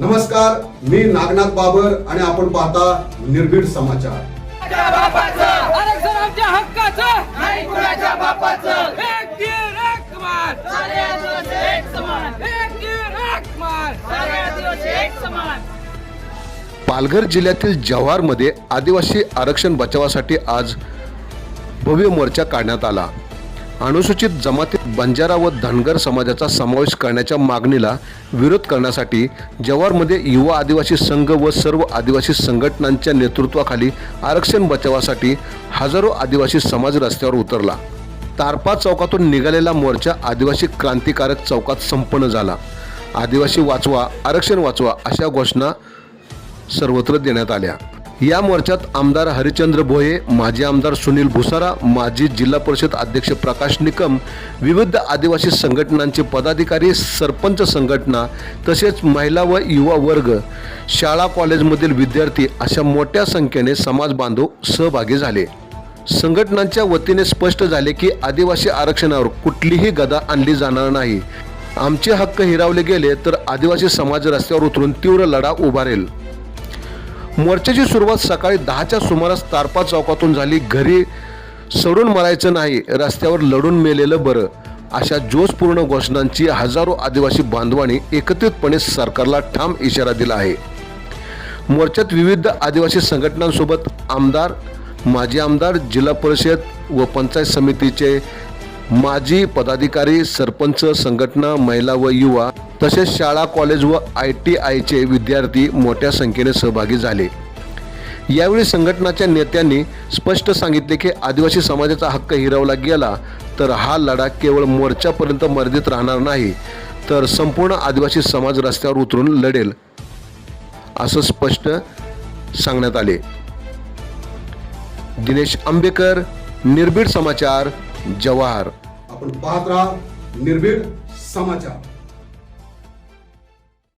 नमस्कार मी नागनाथ बाबर आणि आपण पाहता निर्भीड समाचार. आरक्षण आमच्या हक्काचं नाही कुणाच्या बापाचं एक तीर एक सारे आदिवासी एक समान एक तीर एक सारे आदिवासी एक समान पालघर जिल्ह्यातील जव्हारमध्ये आदिवासी आरक्षण बचावासाठी आज भव्य मोर्चा काढण्यात आला. अनुसूचित जमातीत बंजारा व धनगर समाजाचा समावेश करण्याच्या मागणीला विरोध करण्यासाठी जव्हारमध्ये युवा आदिवासी संघ व सर्व आदिवासी संघटनांच्या नेतृत्वाखाली आरक्षण बचावासाठी हजारो आदिवासी समाज रस्त्यावर उतरला. तारपा चौकातून निघालेला मोर्चा आदिवासी क्रांतिकारक चौकात संपन्न झाला. आदिवासी वाचवा आरक्षण वाचवा अशा घोषणा सर्वत्र देण्यात आल्या. या मोर्चात आमदार हरिचंद्र भोये माजी आमदार सुनील भुसारा माजी जिल्हा परिषद अध्यक्ष प्रकाश निकम विविध आदिवासी संघटनांचे पदाधिकारी सरपंच संघटना तसेच महिला व युवा वर्ग शाळा कॉलेजमधील विद्यार्थी अशा मोठ्या संख्येने समाज बांधव सहभागी झाले. संघटनांच्या वतीने स्पष्ट झाले की आदिवासी आरक्षणावर कुठलीही गदा आणली जाणार नाही. आमचे हक्क हिरावले गेले तर आदिवासी समाज रस्त्यावर उतरून तीव्र लढा उभारेल. मोर्चाची सुरुवात सकाळी दहाच्या सुमारास तारपा चौकातून झाली. घरी सडून मरायचं नाही रस्त्यावर लढून मेलेलं बरं. अशा जोशपूर्ण घोषणांची हजारो आदिवासी बांधवांनी एकत्रितपणे सरकारला ठाम इशारा दिला आहे. मोर्चात विविध आदिवासी संघटनांसोबत आमदार माजी आमदार जिल्हा परिषद व पंचायत समितीचे माजी पदाधिकारी सरपंच संघटना महिला व युवा तसेच शाळा कॉलेज व आय टी आयचे विद्यार्थी मोठ्या संख्येने सहभागी झाले. यावेळी संघटनाच्या नेत्यांनी स्पष्ट सांगितले की आदिवासी समाजाचा हक्क हिरावला गेला तर हा लढा केवळ मोर्चापर्यंत मर्यादित राहणार नाही तर संपूर्ण आदिवासी समाज रस्त्यावर उतरून लढेल असं स्पष्ट सांगण्यात आले. दिनेश आंबेकर निर्भीड समाचार जवाहर. आपण पाहत राहा निर्भीड समाचार.